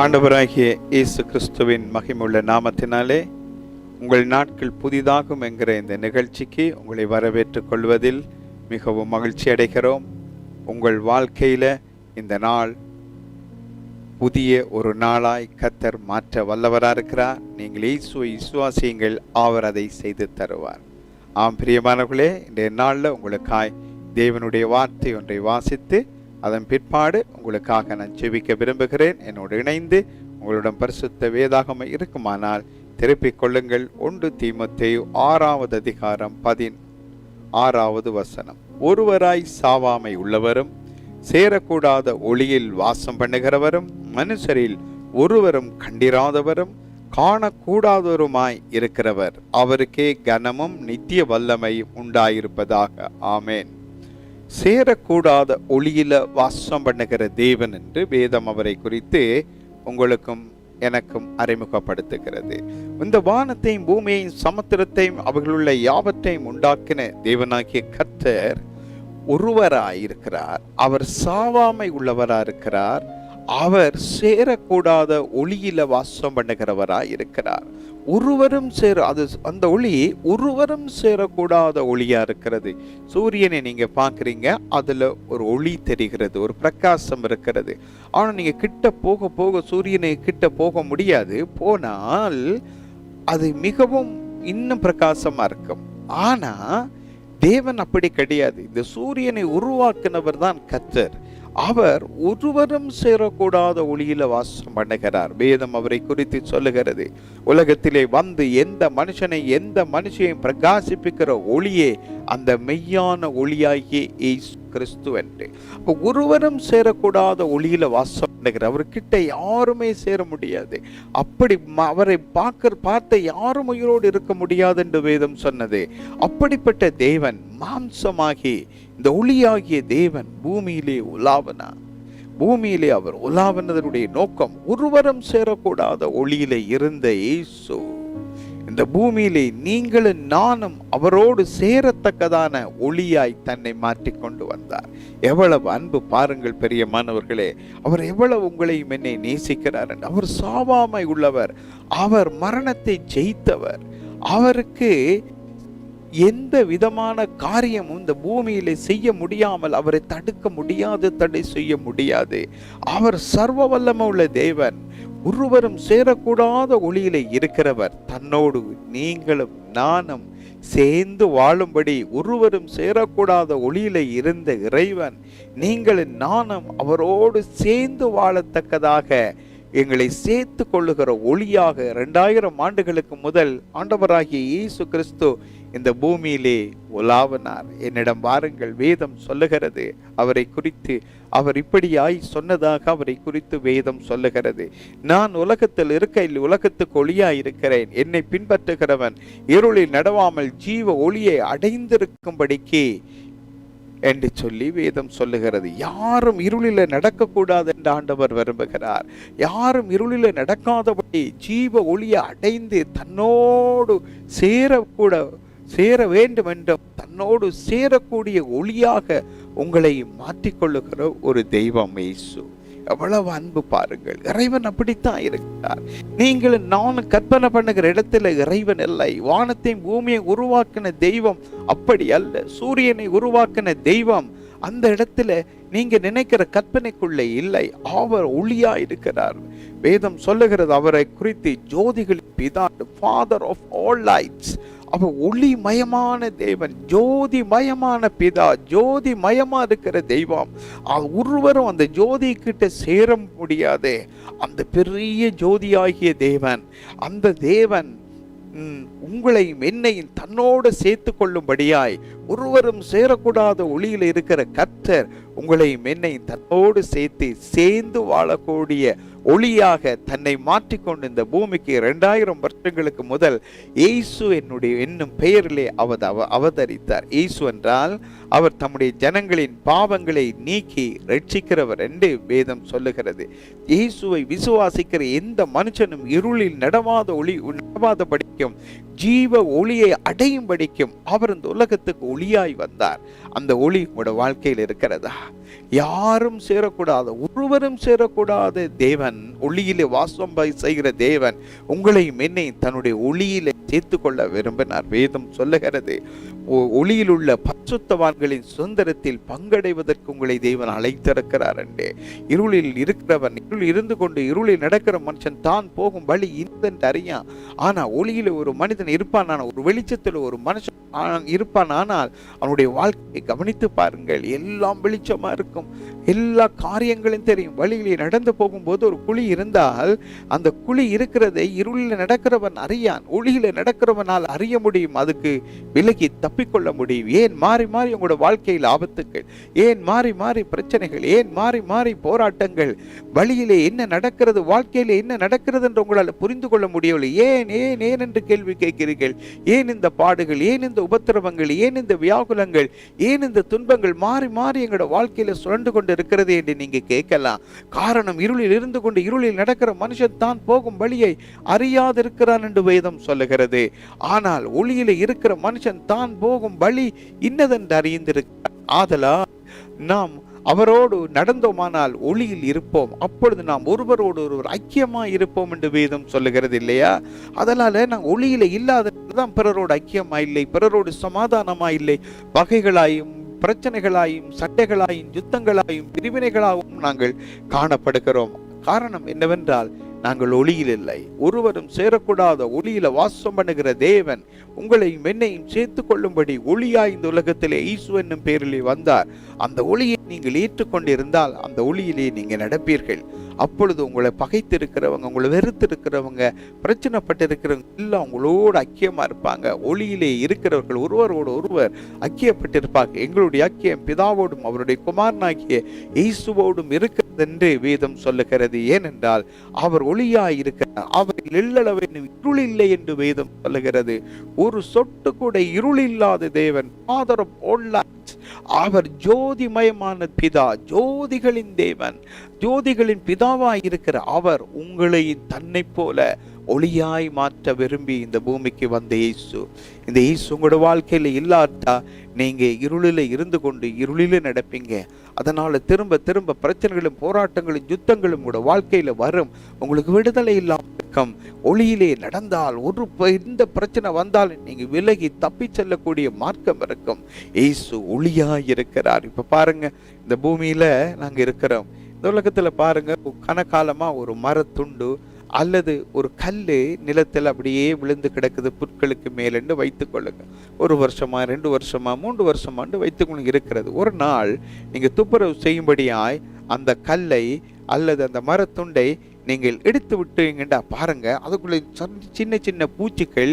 ஆண்டவராகிய இயேசு கிறிஸ்துவின் மகிமுள்ள நாமத்தினாலே உங்கள் நாட்கள் புதிதாகும் என்கிற இந்த நிகழ்ச்சிக்கு உங்களை வரவேற்றுக் கொள்வதில் மிகவும் மகிழ்ச்சி அடைகிறோம். உங்கள் வாழ்க்கையில் இந்த நாள் புதிய ஒரு நாளாய் கத்தர் மாற்ற வல்லவராக இருக்கிறார். நீங்கள் இயேசுவை விசுவாசியுங்கள் அவர் அதை செய்து தருவார். ஆம் பிரியமானவர்களே இன்றைய நாளில் உங்களுக்காய் தேவனுடைய வார்த்தை ஒன்றை வாசித்து அதன் பிற்பாடு உங்களுக்காக நான் ஜெபிக்க விரும்புகிறேன். என்னோடு இணைந்து உங்களிடம் பரிசுத்த வேதாகம இருக்குமானால் திருப்பிக் கொள்ளுங்கள். ஒன்று தீமத்தேயு ஆறாவது அதிகாரம் பதின் ஆறாவது வசனம். ஒருவராய் சாவாமை உள்ளவரும் சேரக்கூடாத ஒளியில் வாசம் பண்ணுகிறவரும் மனுஷரில் ஒருவரும் கண்டிராதவரும் காணக்கூடாதவருமாய் இருக்கிறவர். அவருக்கே கனமும் நித்திய வல்லமை உண்டாயிருப்பதாக. ஆமேன். சேரக்கூடாத ஒளியில வாசம் பண்ணுகிற தேவன் என்று வேதம் அவரை குறித்து உங்களுக்கும் எனக்கும் அறிமுகப்படுத்துகிறது. இந்த வானத்தையும் பூமியையும் சமுத்திரத்தையும் அவர்களுள்ள யாவற்றையும் உண்டாக்கின தேவனாகிய கர்த்தர் ஒருவராயிருக்கிறார். அவர் சாவாமை உள்ளவராயிருக்கிறார். அவர் சேரக்கூடாத ஒளியில வாசம் பண்ணுகிறவராய் இருக்கிறார் ஒருவரும் சேர அது அந்த ஒளி ஒருவரும் சேரக்கூடாத ஒளியாக இருக்கிறது. சூரியனை நீங்கள் பார்க்குறீங்க அதில் ஒரு ஒளி தெரிகிறது ஒரு பிரகாசம் இருக்கிறது. ஆனால் நீங்கள் கிட்ட போக போக சூரியனை கிட்ட போக முடியாது. போனால் அது மிகவும் இன்னும் பிரகாசமாக இருக்கும். ஆனால் தேவன் அப்படி கிடையாது. இந்த சூரியனை உருவாக்குனவர் தான் கத்தர் அவர் ஒருவரும் சேரக்கூடாத ஒளியில வாசம் பண்ணுகிறார். வேதம் அவரை குறித்து சொல்லுகிறது. உலகத்திலே வந்து எந்த மனுஷனை எந்த மனுஷையும் பிரகாசிப்பிக்கிற ஒளியே அந்த மெய்யான ஒளியாகிய இயேசு கிறிஸ்து என்று. ஒருவரும் சேரக்கூடாத ஒளியில வாசம் பண்ணுகிறார் அவர்கிட்ட யாருமே சேர முடியாது. அப்படி ம- அவரை பார்க்க பார்த்த யாரும் உயிரோடு இருக்க முடியாது என்று வேதம் சொன்னது. அப்படிப்பட்ட தேவன் மாம்சமாகி இந்த ஒளியாகிய தேவன் பூமியிலே உலாவனா பூமியிலே அவர் உலாவனதனுடைய நோக்கம் ஒருவரும் சேரக்கூடாத ஒளியிலே இருந்த இயேசு. இந்த பூமியிலே நீங்களும் நானும் அவரோடு சேரத்தக்கதான ஒளியாய் தன்னை மாற்றி கொண்டு வந்தார். எவ்வளவு அன்பு பாருங்கள் பெரிய மாணவர்களே. அவர் எவ்வளவு உங்களையும் என்னை நேசிக்கிறார் என்று. அவர் சாவாமை உள்ளவர். அவர் மரணத்தை ஜெயித்தவர். அவருக்கு எந்த விதமான காரியமும் இந்த பூமியிலே செய்ய முடியாமல் அவரை தடுக்க முடியாது தடை செய்ய முடியாது. அவர் சர்வ வல்லமை உள்ள தேவன். ஒருவரும் சேரக்கூடாத ஒளியிலே இருக்கிறவர். தன்னோடு நீங்களும் நானும் சேர்ந்து வாழும்படி ஒருவரும் சேரக்கூடாத ஒளியிலே இருந்த இறைவன் நீங்களும் நானும் அவரோடு சேர்ந்து வாழத்தக்கதாக எங்களை சேர்த்து கொள்ளுகிற ஒளியாக இரண்டாயிரம் ஆண்டுகளுக்கு முதல் ஆண்டவராகிய இயேசு கிறிஸ்து இந்த பூமியிலே உலாவினார் என்னிடம் வாருங்கள் வேதம் சொல்லுகிறது அவரை குறித்து அவர் இப்படியாய் சொன்னதாக அவரை குறித்து வேதம் சொல்லுகிறது. நான் உலகத்தில் இருக்கையில் உலகத்துக்கு ஒளியாய் இருக்கிறேன் என்னை பின்பற்றுகிறவன் இருளில் நடவாமல் ஜீவ ஒளியை அடைந்திருக்கும்படிக்கு என்று சொல்லி வேதம் சொல்லுகிறது. யாரும் இருளில நடக்கக்கூடாது என்று ஆண்டவர் விரும்புகிறார். யாரும் இருளில நடக்காதபடி ஜீவ ஒளியை அடைந்து தன்னோடு சேரக்கூட சேர வேண்டும் என்றும் தன்னோடு சேரக்கூடிய ஒளியாக உங்களை மாற்றிக்கொள்ளுகிற ஒரு தெய்வம் இயேசு. எவ்வளவு அன்பு பாருங்கள். இறைவன் அப்படித்தான் இருக்கிறார். நீங்கள் நானும் கற்பனை பண்ணுகிற இடத்துல இறைவன் இல்லை. வானத்தையும் பூமியை உருவாக்கின தெய்வம் அப்படி அல்ல. சூரியனை உருவாக்கின தெய்வம் அந்த இடத்துல நீங்க நினைக்கிற கற்பனைக்குள்ளே இல்லை. அவர் ஒளியா இருக்கிறார். வேதம் சொல்லுகிறது அவரை குறித்து ஜோதிகள் பிதா ஃபாதர் ஆஃப் ஆல் லைட்ஸ் அவர் ஒளி மயமான தேவன் ஜோதி மயமான பிதா ஜோதி மயமா இருக்கிற தெய்வம். ஒருவரும் அந்த ஜோதி கிட்ட சேர முடியாது. அந்த பெரிய ஜோதியாகிய தேவன் அந்த தேவன் உங்களையும் என்னையும் தன்னோடு சேர்த்து கொள்ளும்படியாய் ஒருவரும் சேரக்கூடாத ஒளியில் இருக்கிற கர்த்தர் உங்களையும் என்னையும் தன்னோடு சேர்த்து சேர்ந்து வாழக்கூடிய ஒளியாக தன்னை மாற்றிக்கொண்டு இந்த பூமிக்கு ரெண்டாயிரம் வருஷங்களுக்கு முதல் இயேசு என்னுடைய என்னும் பெயரிலே அவர் அவ- அவதரித்தார். இயேசு என்றால் அவர் தம்முடைய ஜனங்களின் பாவங்களை நீக்கி ரட்சிக்கிறவர் என்று வேதம் சொல்லுகிறது. இயேசுவை விசுவாசிக்கிற எந்த மனுஷனும் இருளில் நடவாத ஒளி நடவாத படிக்கும் ஜீவ ஒளியை அடையும் படிக்கும் அவர் இந்த உலகத்துக்கு ஒளியாய் வந்தார். அந்த ஒளி உங்களோட வாழ்க்கையில் இருக்கிறதா? யாரும் சேரக்கூடாது ஒருவரும் சேரக்கூடாத. தேவன் ஒளியிலே வாசம் செய்கிற தேவன் உங்களையும் என்னை தன்னுடைய ஒளியிலே சேர்த்து கொள்ள விரும்பினார். வேதம் சொல்லுகிறது ஒளியில் உள்ள பரிசுத்தவான்களின் சுதந்திரத்தில் பங்கடைவதற்கு உங்களை தேவன் அழைத்திருக்கிறார் என்றே இருளில் இருக்கிறவன் இருள் இருந்து கொண்டு இருளில் நடக்கிற மனுஷன் தான் போகும் வழி இந்த அறியான் ஆனால் ஒளியில் ஒரு மனிதன் இருப்பான் ஆனால் ஒரு வெளிச்சத்தில் ஒரு மனுஷன் இருப்பான் ஆனால் அவனுடைய வாழ்க்கையை கவனித்து பாருங்கள். எல்லாம் வெளிச்சமாக இருக்கும். எல்லா காரியங்களும் தெரியும். வழியிலே நடந்து போகும்போது ஒரு குழி இருந்தால் அந்த குழி இருக்கிறதை இருளில் நடக்கிறவன் அறியான். ஒளியில் நடக்கிறவனால் அறிய முடியும். அதுக்கு விலகி தப்பிக்கொள்ள முடியும். ஏன் மாறி மாறி உங்களோட வாழ்க்கையில் ஆபத்துக்கள் ஏன் மாறி மாறி பிரச்சனைகள் ஏன் மாறி மாறி போராட்டங்கள் வழியிலே என்ன நடக்கிறது வாழ்க்கையில என்ன நடக்கிறது என்று உங்களால் புரிந்து கொள்ள முடியவில்லை. ஏன் ஏன் ஏன் என்று கேள்வி கேட்கிறீர்கள்? ஏன் இந்த பாடுகள் ஏன் இந்த உபத்திரவங்கள் ஏன் இந்த வியாகுலங்கள் ஏன் இந்த துன்பங்கள் மாறி மாறி எங்களோட வாழ்க்கையில சுழண்டு கொண்டு இருக்கிறது என்று நீங்க கேட்கலாம். காரணம் இருளில் இருந்து கொண்டு இருளில் நடக்கிற மனுஷன் தான் போகும் வழியை அறியாதிருக்கிறான் என்று வேதம் சொல்லுகிறது. ஆனால் ஒளியில இருக்கிற மனுஷன் தான் போகும் வழி இன்னதென்று அறிந்திருக்கிறான் ஆதலால் நாம் அவரோடு நடந்தோமானால் ஒளியில் இருப்போம். அப்பொழுது நாம் ஒருவரோடு ஒருவர் ஐக்கியமாக இருப்போம் என்று வேதம் சொல்லுகிறது இல்லையா? அதனால நாங்கள் ஒளியில இல்லாததான் பிறரோடு ஐக்கியமாக இல்லை பிறரோடு சமாதானமாக இல்லை. வகைகளாயும் பிரச்சனைகளாயும் சட்டைகளாயும் யுத்தங்களாயும் பிரிவினைகளாகவும் நாங்கள் காணப்படுகிறோம். காரணம் என்னவென்றால் நாங்கள் ஒளியில் இல்லை. ஒருவரும் சேரக்கூடாத ஒளியில வாசம் பண்ணுகிற தேவன் உங்களையும் என்னையும் சேர்த்து கொள்ளும்படி ஒளியாய் இந்த உலகத்திலே ஈசு என்னும் பேரிலே வந்தார். அந்த ஒளியை நீங்கள் ஏற்றுக்கொண்டிருந்தால் அந்த ஒளியிலே நீங்க நடப்பீர்கள். அப்பொழுது உங்களை பகைத்திருக்கிறவங்க உங்களை வெறுத்திருக்கிறவங்க பிரச்சனைப்பட்டிருக்கிறவங்க எல்லாம் உங்களோடு ஐக்கியமா இருப்பாங்க. ஒளியிலே இருக்கிறவர்கள் ஒருவரோடு ஒருவர் ஐக்கியப்பட்டிருப்பாங்க. எங்களுடைய ஐக்கியம் பிதாவோடும் அவருடைய குமாரனாகிய இயேசுவோடும் இருக்கிற என்று வேதம் சொல்லுகிறது ஏனென்றால் அவர் ஒளியாய் இருக்க அவர் எள்ளளவேனும் இருள் இல்லை என்று வேதம் சொல்லுகிறது ஒரு சொட்டு கூட இருள் இல்லாத தேவன் பாதரம் of. அவர் ஜோதிமயமான பிதா ஜோதிகளின் தேவன் ஜோதிகளின் பிதாவாய் இருக்கிற அவர் உங்களை தன்னை போல ஒளியாய் மாற்ற விரும்பி இந்த பூமிக்கு வந்த இயேசு. இந்த இயேசு உங்களோட வாழ்க்கையில இல்லாட்டா நீங்கள் இருளில இருந்து கொண்டு இருளில நடப்பீங்க. அதனால திரும்ப திரும்ப பிரச்சனைகளும் போராட்டங்களும் யுத்தங்களும் உங்களோட வாழ்க்கையில வரும். உங்களுக்கு விடுதலை இல்லாமல் இருக்கும் ஒளியிலே நடந்தால் ஒரு எந்த பிரச்சனை வந்தால் நீங்க விலகி தப்பி செல்லக்கூடிய மார்க்கம் இருக்கும். ஏசு ஒளியாக இருக்கிறார் இப்ப பாருங்க இந்த பூமியில நாங்க இருக்கிறோம். இந்த உலகத்துல பாருங்க கனகாலமா ஒரு மரத்துண்டு அல்லது ஒரு கல் நிலத்தில் அப்படியே விழுந்து கிடக்குது புற்களுக்கு மேலென்று வைத்துக் கொள்ளுங்க. ஒரு வருஷமா ரெண்டு வருஷமா மூன்று வருஷமாண்டு வைத்துக்கொள்ளுங்க இருக்கிறது. ஒரு நாள் நீங்கள் துப்புரவு செய்யும்படியாய் அந்த கல்லை அல்லது அந்த மரத்துண்டை நீங்கள் எடுத்து விட்டீங்கண்டா பாருங்க. அதுக்குள்ளே சின்ன சின்ன பூச்சிகள்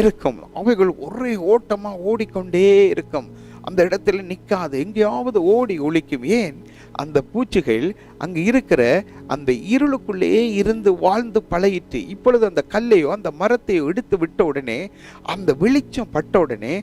இருக்கும். அவைகள் ஒரே ஓட்டமாக ஓடிக்கொண்டே இருக்கும். அந்த இடத்துல நிற்காது எங்கேயாவது ஓடி ஒழிக்கும் ஏன்? அந்த பூச்சிகள் அங்கே இருக்கிற அந்த இருளுக்குள்ளேயே இருந்து வாழ்ந்து பழகிட்டு இப்பொழுது அந்த கல்லையோ அந்த மரத்தையோ எடுத்து விட்ட உடனே அந்த வெளிச்சம் பட்ட உடனே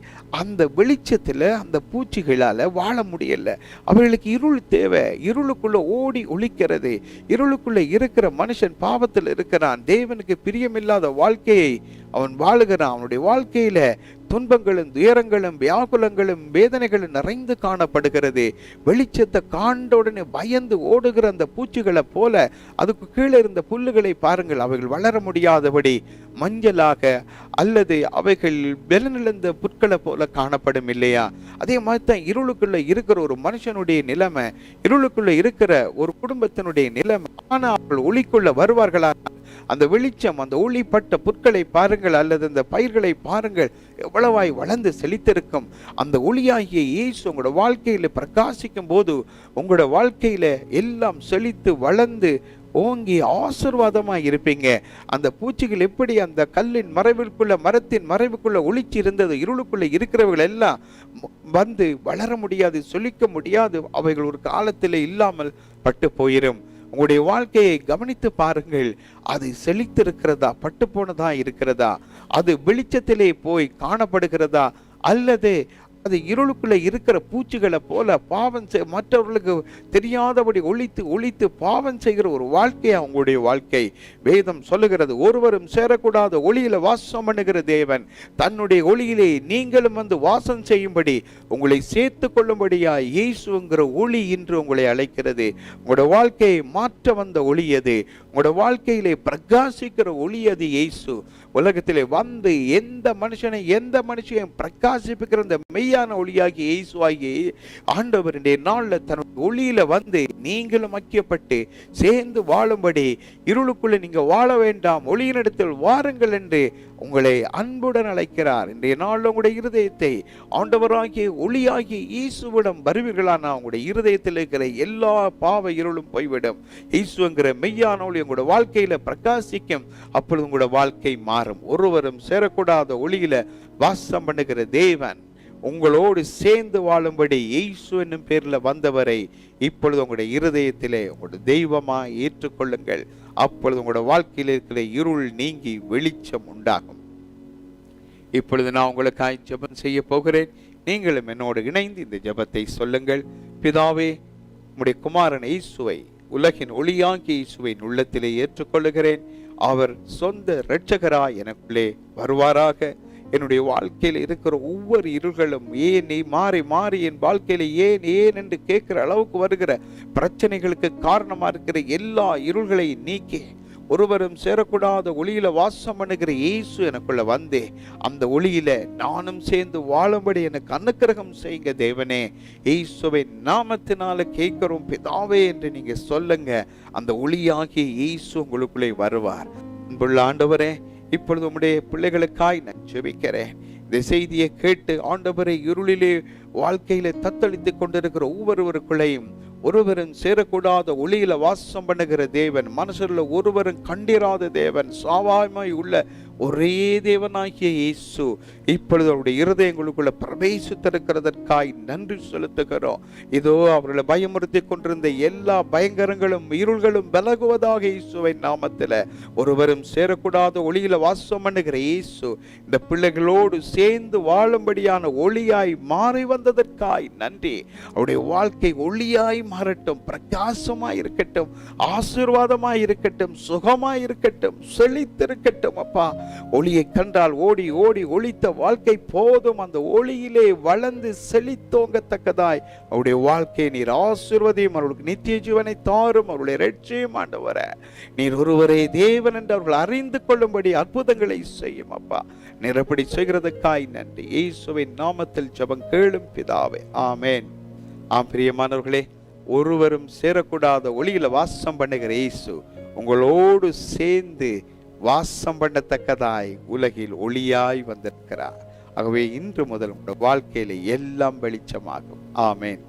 அந்த வெளிச்சத்தில் அந்த பூச்சிகளால் வாழ முடியல. அவர்களுக்கு இருள் தேவை. இருளுக்குள்ளே ஓடி ஒழிக்கிறது இருளுக்குள்ளே இருக்கிற மனுஷன் பாவத்தில் இருக்கிறான். தேவனுக்கு பிரியமில்லாத வாழ்க்கையை அவன் வாழுகிறான். அவனுடைய வாழ்க்கையில் துன்பங்களும் துயரங்களும் வியாகுலங்களும் வேதனைகளும் நிறைந்து காணப்படுகிறது. வெளிச்சத்தை காண்ட உடனே பயந்து ஓடுகிற அந்த பூச்சிகளை போல அதுக்கு கீழே இருந்த புல்லுகளை பாருங்கள் அவைகள் வளர முடியாதபடி மஞ்சளாக அல்லது அவைகள் பலனிழந்த புற்களை போல காணப்படும் இல்லையா? அதே மாதிரி தான் இருளுக்குள்ள இருக்கிற ஒரு மனுஷனுடைய நிலைமை இருளுக்குள்ள இருக்கிற ஒரு குடும்பத்தினுடைய நிலைமை ஆனால் அவர்கள் ஒளிக்குள்ள வருவார்களா? அந்த வெளிச்சம் அந்த ஒளிப்பட்ட புற்களை பாருங்கள் அல்லது அந்த பயிர்களை பாருங்கள் எவ்வளவாய் வளர்ந்து செழித்திருக்கும். அந்த ஒளியாகிய இயேசு உங்களோட வாழ்க்கையில் பிரகாசிக்கும் போது உங்களோட வாழ்க்கையில் எல்லாம் செழித்து வளர்ந்து ஓங்கி ஆசிர்வாதமாக இருப்பீங்க. அந்த பூச்சிகள் எப்படி அந்த கல்லின் மறைவிற்குள்ளே மரத்தின் மறைவுக்குள்ள ஒளிச்சு இருந்தது இருளுக்குள்ளே இருக்கிறவர்கள் எல்லாம் வந்து வளர முடியாது சொல்லிக்க முடியாது அவைகள் ஒரு காலத்தில் இல்லாமல் பட்டு போயிடும் உங்களுடைய வாழ்க்கையை கவனித்து பாருங்கள். அது செழித்திருக்கிறதா? பட்டு போனதா இருக்கிறதா? அது வெளிச்சத்திலே போய் காணப்படுகிறதா? அல்லது அது இருளுக்குள்ளே இருக்கிற பூச்சிகளை போல பாவம் செய் மற்றவர்களுக்கு தெரியாதபடி ஒழித்து ஒழித்து பாவம் செய்கிற ஒரு வாழ்க்கை அவங்களுடைய வாழ்க்கை? வேதம் சொல்லுகிறது ஒருவரும் சேரக்கூடாத ஒளியில வாசம் பண்ணுகிற தேவன். தன்னுடைய ஒளியிலே நீங்களும் வந்து வாசம் செய்யும்படி உங்களை சேர்த்து கொள்ளும்படியா இயேசுங்கிற ஒளி இன்று உங்களை அழைக்கிறது. உங்களோட வாழ்க்கையை மாற்ற வந்த ஒளி அது. உங்களோட வாழ்க்கையிலே பிரகாசிக்கிற ஒளி அது இயேசு. உலகத்திலே வந்து எந்த மனுஷனை எந்த மனுஷனையும் பிரகாசிப்பிக்கிற இந்த மெய்யான ஒளியாகி இயேசுவாகி ஆண்டவருடைய நாளில் தன்னுடைய ஒளியில வந்து நீங்களும் ஐக்கியப்பட்டு சேர்ந்து வாழும்படி இருளுக்குள்ளே நீங்கள் வாழ வேண்டாம் ஒளியினிடத்தில் வாருங்கள் என்று உங்களை அன்புடன் அழைக்கிறார். இன்றைய நாளில் உங்களுடைய இருதயத்தை ஆண்டவராகிய ஒளியாகிய இயேசுவிடம் வருவீர்களானா உங்களுடைய இருதயத்தில் இருக்கிற எல்லா பாவ இருளும் போய்விடும். இயேசுங்கிற மெய்யான ஒளி உங்களோட வாழ்க்கையில பிரகாசிக்கும் அப்பொழுது உங்களோட வாழ்க்கை மாறும். ஒருவரும் சேரக்கூடாத ஒளியில வாசம் பண்ணுகிற தேவன் உங்களோடு சேர்ந்து வாழும்படி இயேசு என்னும் பேர்ல வந்தவரை இப்பொழுது உங்களுடைய இருதயத்திலே உங்களுடைய தெய்வமா ஏற்றுக்கொள்ளுங்கள். அப்பொழுது உங்களோட வாழ்க்கையில் இருக்கிற இருள் நீங்கி வெளிச்சம் உண்டாகும். இப்பொழுது நான் உங்களுக்காய் ஜெபம் செய்ய போகிறேன். நீங்களும் என்னோடு இணைந்து இந்த ஜெபத்தை சொல்லுங்கள். பிதாவே உம்முடைய குமாரன் இயேசுவை உலகின் ஒளியாங்கி இயேசுவின் உள்ளத்திலே ஏற்றுக்கொள்ளுகிறேன். அவர் சொந்த இரட்சகராய் எனக்குள்ளே வருவாராக. என்னுடைய வாழ்க்கையில் இருக்கிற ஒவ்வொரு இருள்களும் ஏன் நீ மாறி மாறி என் வாழ்க்கையில ஏன் ஏன் என்று கேட்கிற அளவுக்கு வருகிற பிரச்சனைகளுக்கு காரணமாக இருக்கிற எல்லா இருள்களையும் நீக்கி ஒருவரும் சேரக்கூடாத ஒளியில வாசம் பண்ணுகிற இயேசு எனக்குள்ள வந்தே. அந்த ஒளியில நானும் சேர்ந்து வாழும்படி எனக்கு அனுக்கிரகம் செய்யுங்க தேவனே. இயேசுவை நாமத்தினால கேட்கிறோம் பிதாவே என்று நீங்க சொல்லுங்க. அந்த ஒளியாகிய இயேசு உங்களுக்குள்ளே வருவார். அன்புள்ள ஆண்டவரே இப்பொழுது உம்முடைய பிள்ளைகளுக்காய் நான் ஜெபிக்கிறேன். இந்த செய்தியை கேட்டு ஆண்டவரை இருளிலே வாழ்க்கையில தத்தளித்து கொண்டிருக்கிற ஒவ்வொருவருக்குள்ளையும் ஒருவரும் சேரக்கூடாத ஒளியில வாசம் பண்ணுகிற தேவன் மனசுல ஒருவரும் கண்டிராத தேவன் சாவாய்மை உள்ள ஒரே தேவனாகிய இயேசு இப்பொழுது அவருடைய இருதயங்களுக்குள்ள பிரவேசித்திருக்கிறதற்காய் நன்றி செலுத்துகிறோம். இதோ அவர்களை பயமுறுத்தி கொண்டிருந்த எல்லா பயங்கரங்களும் இருள்களும் விலகுவதாக இயேசுவை நாமத்தில் ஒருவரும் சேரக்கூடாத ஒளியில வாசம் பண்ணுகிற இயேசு இந்த பிள்ளைகளோடு சேர்ந்து வாழும்படியான ஒளியாய் மாறி வந்ததற்காய் நன்றி. அவருடைய வாழ்க்கை ஒளியாய் மாறட்டும் பிரகாசமாய் இருக்கட்டும் ஆசீர்வாதமாய் இருக்கட்டும் சுகமாய் இருக்கட்டும் செழித்திருக்கட்டும் அப்பா. ஒளியை கண்டால் ஓடி ஓடி ஒளித்த வாழ்க்கை போதும். அந்த ஒளியிலே வளர்ந்து செழித்தோங்கத்தக்கதாய். அவருடைய வாழ்க்கையை நீர் ஆசீர்வதியும் அவர்களுக்கு நித்திய ஜீவனை தாரும் அவருடைய ரட்சியும் ஆண்டவர. நீர் ஒருவரே தேவன் என்று அவர்கள் அறிந்து கொள்ளும்படி அற்புதங்களை செய்யும் அப்பா. நீர் எப்படி செய்கிறதுக்காய் நன்றி. இயேசுவின் நாமத்தில் ஜெபம் கேளும் பிதாவே. ஆமேன். ஆம் பிரியமானவர்களே ஒருவரும் சேரக்கூடாத ஒளியில வாசம் பண்ணுகிற இயேசு உங்களோடு சேர்ந்து வாசம் பண்ணத்தக்கதாய் உலகில் ஒளியாய் வந்திருக்கிறார். ஆகவே இன்று முதல் உங்கள் வாழ்க்கையில எல்லாம் வெளிச்சமாகும். ஆமேன்.